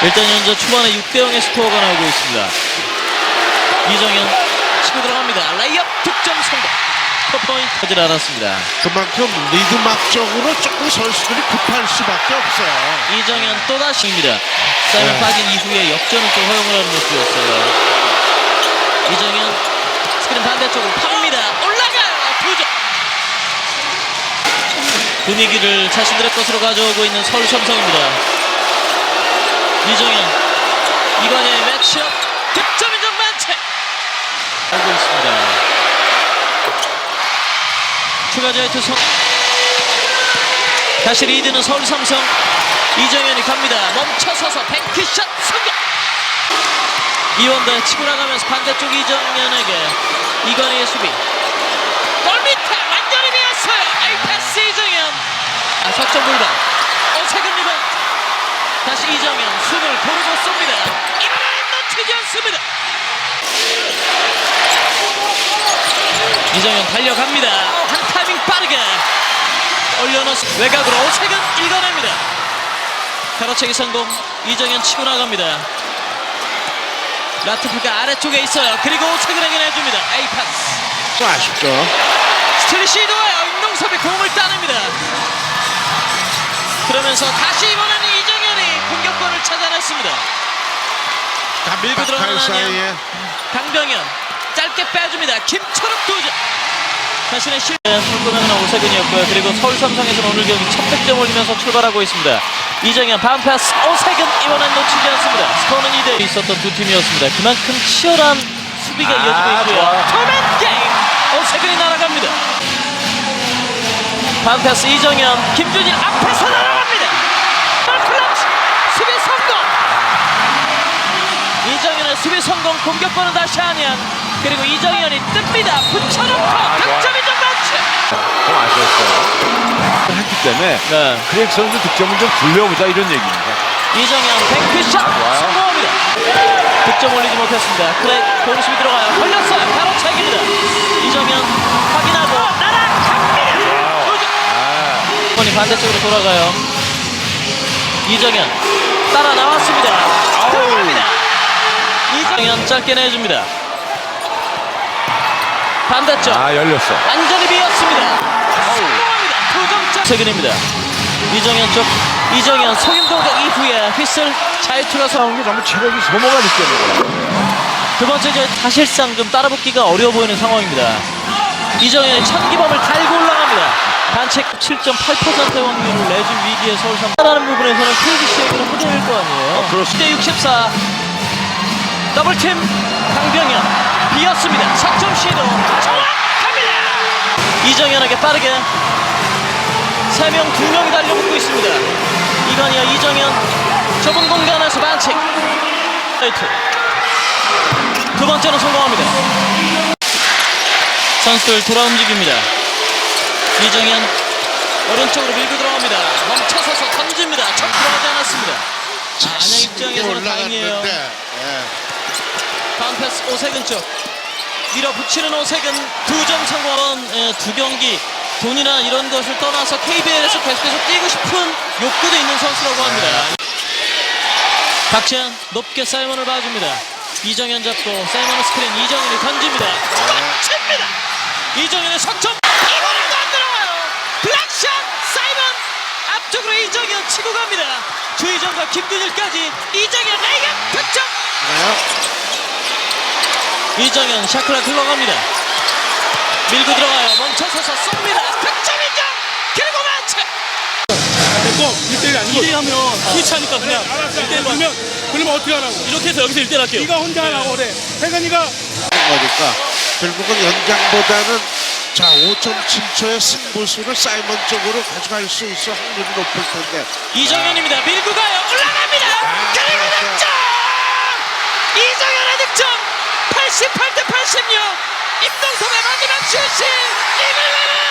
일단 현재 초반에 6대0의 스코어가 나오고 있습니다. 이정현 치고 들어갑니다. 레이업 득점 성공. 퍼포인트 하질 않았습니다. 그만큼 리드막적으로 조금 선수들이 급할 수밖에 없어요. 이정현 또다시입니다. 사이먼 네. 빠진 이후에 역전을 또 허용을 하는 모습이었어요. 이정현 스크린 반대쪽으로 팝니다. 올라가요. 두점. 분위기를 자신들의 것으로 가져오고 있는 서울 삼성입니다. 이정현 이관의 매치업 득점 인정 만체 하고 있습니다. 추가자의 투성 다시 리드는 서울 삼성 이정현이 갑니다. 멈춰서서 뱅크샷 성공. 이원대 치고 나가면서 반대쪽 이정현에게 이관희의 수비. 골 밑에 완전히 비었어요. 에이패스 이정현. 아, 석점 불방. 어색은 리번. 다시 이정현 고르고 쏩니다. 이번엔 놓치지 않습니다. 이정현 달려갑니다. 한 타이밍 빠르게 올려놓은 외곽으로 오색은 읽어냅니다. 가로채기 성공. 이정현 치고 나갑니다. 라트프가 아래쪽에 있어요. 그리고 오색은에게 내줍니다. 에이파스. 좀 아쉽죠. 스틸 시도해요. 임동섭이 공을 따냅니다. 그러면서 다시 이번에는 공격권을 찾아냈습니다. 밀고 들어가는. 사이에 강병현 짧게 빼줍니다. 김철욱 도전. 자신의 실 골고면은 오세근이었고요. 그리고 서울 삼성에서는 오늘 경기 첫 득점 올리면서 출발하고 있습니다. 이정현 반패스 오세근 이번엔 놓치지 않습니다. 스코어는 2대 있었던 두 팀이었습니다. 그만큼 치열한 수비가 아, 이어지고 있고요. 토맨 게임 오세근이 날아갑니다. 반패스 이정현 김준일 앞에서 날아 수비 성공 공격권은 다시 안양 그리고 이정현이 뜹니다 붙여놓고 아, 좋아. 득점이 좀 아쉬웠어요. 했기 때문에 네. 크랙 선수 득점을 좀 굴려보자 이런 얘기입니다. 이정현 뱅크샷 좋아요. 성공합니다 득점 올리지 못했습니다 그래 공수비 들어가요 걸렸어요 바로 차기입니다 이정현 확인하고 날아갑니다 도전. 아, 반대쪽으로 돌아가요 이정현 따라 나왔습니다 이정현 짧게 내줍니다 반대쪽 아 열렸어. 완전히 비었습니다. 성공합니다. 두 점째 세근입니다. 이정현 쪽 이정현 속임 공격 이후에 휘슬 자유투가 서 나온 게 너무 체력이 소모가 느껴져요. 두 번째 저 사실상 좀 따라붙기가 어려워 보이는 상황입니다. 이정현의 첫 기범을 달고 올라갑니다. 단체 7.8%의 확률을 내준 위기의 서울 삼성라는 부분에서는 KGC에게는 호재일 거 아니에요. 어, 그렇습니다. 10대 64 더블팀 강병현 비었습니다. 석점 시도 정확합니다. 이정현에게 빠르게 세 명, 두 명이 달려붙고 있습니다. 이관이와 이정현 좁은 공간에서 반칙. 두 번째는 성공합니다. 선수들 돌아 움직입니다. 이정현 오른쪽으로 밀고 들어갑니다. 멈춰서서 던집니다. 첫 들어가지 않았습니다. 아, 안양 입장에서는 다행이에요. 올라갔는데 예. 다운 패스 오세근 쪽 밀어붙이는 오세근 두 점 성공한 에, 두 경기 돈이나 이런 것을 떠나서 KBL에서 계속해서 뛰고 싶은 욕구도 있는 선수라고 합니다. 박지현 높게 사이먼을 봐줍니다. 이정현 잡고 사이먼의 스크린 이정현이 던집니다. 칩니다. 이정현의 석점 이번에도 안 들어가요. 블락샷 사이먼 앞쪽으로 이정현 치고 갑니다. 주의정과 김준일까지 이정현 레이업 득점. 네. 이정현 샤클락 흘러갑니다. 밀고 들어가요. 멈춰서서 쏩니다. 득점 인정. 그리고 마체. 됐고 1대1 아니고 1위 하면 스위치하니까 그냥 알았어 1대1로 그러면 그러면 어떻게 하라고 이렇게 해서 여기서 1대1 할게요. 네가 혼자 하라고 그래 태근이가 거니까 결국은 연장보다는 자 5.7초의 승부수를 사이먼 쪽으로 가져갈 수 있어 확률이 높을 텐데 이정현입니다. 밀고 가요. 올라갑니다. 아, 그리고 그렇죠. 득점. 이정현의 득점. 88대 86. 임동섭의 마지막 이걸 내려